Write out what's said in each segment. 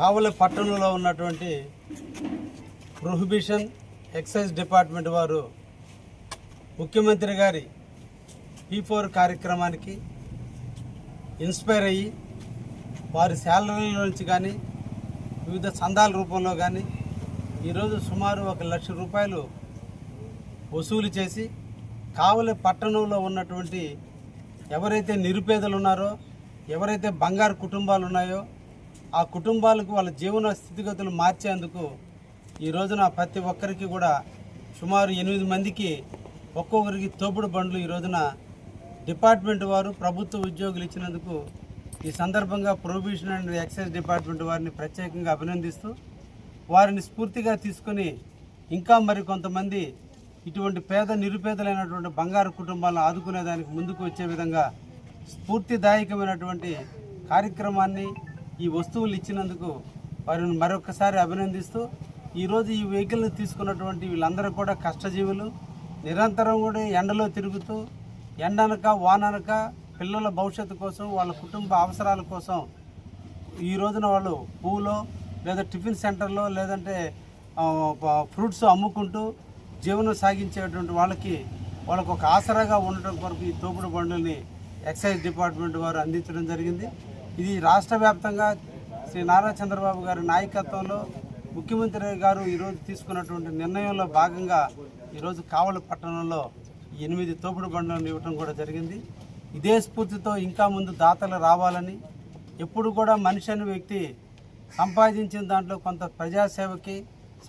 కావల పట్టణంలో ఉన్నటువంటి prohibition excise department వారు ముఖ్యమంత్రి గారి పీ ఫోర్ కార్యక్రమానికి ఇన్స్పైర్ అయ్యి వారి శాలరీల నుంచి కానీ వివిధ చందాల రూపంలో కానీ ఈరోజు సుమారు ఒక లక్ష రూపాయలు వసూలు చేసి కావలి పట్టణంలో ఉన్నటువంటి ఎవరైతే నిరుపేదలు ఉన్నారో ఎవరైతే బంగారు కుటుంబాలు ఉన్నాయో ఆ కుటుంబాలకు వాళ్ళ జీవన స్థితిగతులు మార్చేందుకు ఈ రోజున ప్రతి ఒక్కరికి కూడా సుమారు ఎనిమిది మందికి ఒక్కొక్కరికి తోపుడు బండ్లు ఈ రోజున డిపార్ట్మెంట్ వారు ప్రభుత్వ ఉద్యోగులు ఇచ్చినందుకు ఈ సందర్భంగా ప్రొబిషన్ అండ్ ఎక్సైజ్ డిపార్ట్మెంట్ వారిని ప్రత్యేకంగా అభినందిస్తూ వారిని స్ఫూర్తిగా తీసుకొని ఇంకా మరి కొంతమంది ఇటువంటి పేద నిరుపేదలైనటువంటి బంగారు కుటుంబాలను ఆదుకునేదానికి ముందుకు వచ్చే విధంగా స్ఫూర్తిదాయకమైనటువంటి కార్యక్రమాన్ని ఈ వస్తువులు ఇచ్చినందుకు వారిని మరొకసారి అభినందిస్తూ ఈరోజు ఈ వెహికల్ని తీసుకున్నటువంటి వీళ్ళందరూ కూడా కష్టజీవులు. నిరంతరం కూడా ఎండలో తిరుగుతూ ఎండనక వాననక పిల్లల భవిష్యత్తు కోసం వాళ్ళ కుటుంబ అవసరాల కోసం ఈ రోజున వాళ్ళు పూలో లేదా టిఫిన్ సెంటర్లో లేదంటే ఫ్రూట్స్ అమ్ముకుంటూ జీవనం సాగించేటువంటి వాళ్ళకి వాళ్ళకు ఒక ఆసరాగా ఉండటం కొరకు ఈ తోపుడు బండుల్ని ఎక్సైజ్ డిపార్ట్మెంట్ వారు అందించడం జరిగింది. ఇది రాష్ట్ర వ్యాప్తంగా శ్రీ నారా చంద్రబాబు గారి నాయకత్వంలో ముఖ్యమంత్రి గారు ఈరోజు తీసుకున్నటువంటి నిర్ణయంలో భాగంగా ఈరోజు కావలి పట్టణంలో ఎనిమిది తోపుడు బండ్లను ఇవ్వటం కూడా జరిగింది. ఇదే స్ఫూర్తితో ఇంకా ముందు దాతలు రావాలని ఎప్పుడు కూడా మనిషి అనే వ్యక్తి సంపాదించిన దాంట్లో కొంత ప్రజాసేవకి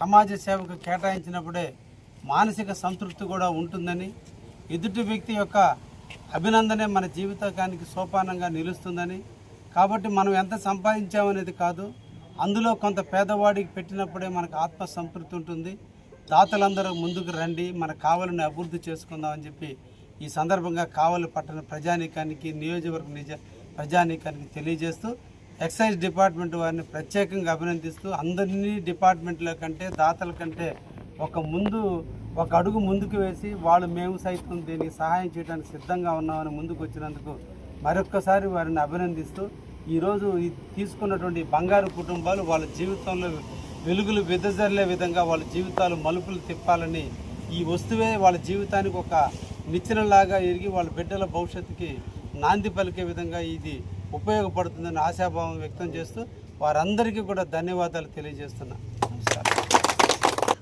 సమాజ సేవకు కేటాయించినప్పుడే మానసిక సంతృప్తి కూడా ఉంటుందని ఎదుటి వ్యక్తి యొక్క అభినందనే మన జీవితానికి సోపానంగా నిలుస్తుందని కాబట్టి మనం ఎంత సంపాదించామనేది కాదు. అందులో కొంత పేదవాడికి పెట్టినప్పుడే మనకు ఆత్మ సంతృప్తి ఉంటుంది. దాతలందరూ ముందుకు రండి మన కావలిని అభివృద్ధి చేసుకుందామని చెప్పి ఈ సందర్భంగా కావలి పట్టణ ప్రజానీకానికి నియోజకవర్గ నిజ ప్రజానీకానికి తెలియజేస్తూ ఎక్సైజ్ డిపార్ట్మెంట్ వారిని ప్రత్యేకంగా అభినందిస్తూ అందరినీ డిపార్ట్మెంట్ల కంటే దాతల కంటే ఒక ముందు ఒక అడుగు ముందుకు వేసి వాళ్ళు మేము సైతం దీనికి సహాయం చేయడానికి సిద్ధంగా ఉన్నామని ముందుకు వచ్చినందుకు మరొక్కసారి వారిని అభినందిస్తూ ఈరోజు తీసుకున్నటువంటి బంగారు కుటుంబాలు వాళ్ళ జీవితంలో వెలుగులు వెదజల్లే విధంగా వాళ్ళ జీవితాలు మలుపులు తిప్పాలని ఈ వస్తువే వాళ్ళ జీవితానికి ఒక నిచ్చెనలాగా ఎరిగి వాళ్ళ బిడ్డల భవిష్యత్తుకి నాంది పలికే విధంగా ఇది ఉపయోగపడుతుందని ఆశాభావం వ్యక్తం చేస్తూ వారందరికీ కూడా ధన్యవాదాలు తెలియజేస్తున్నా.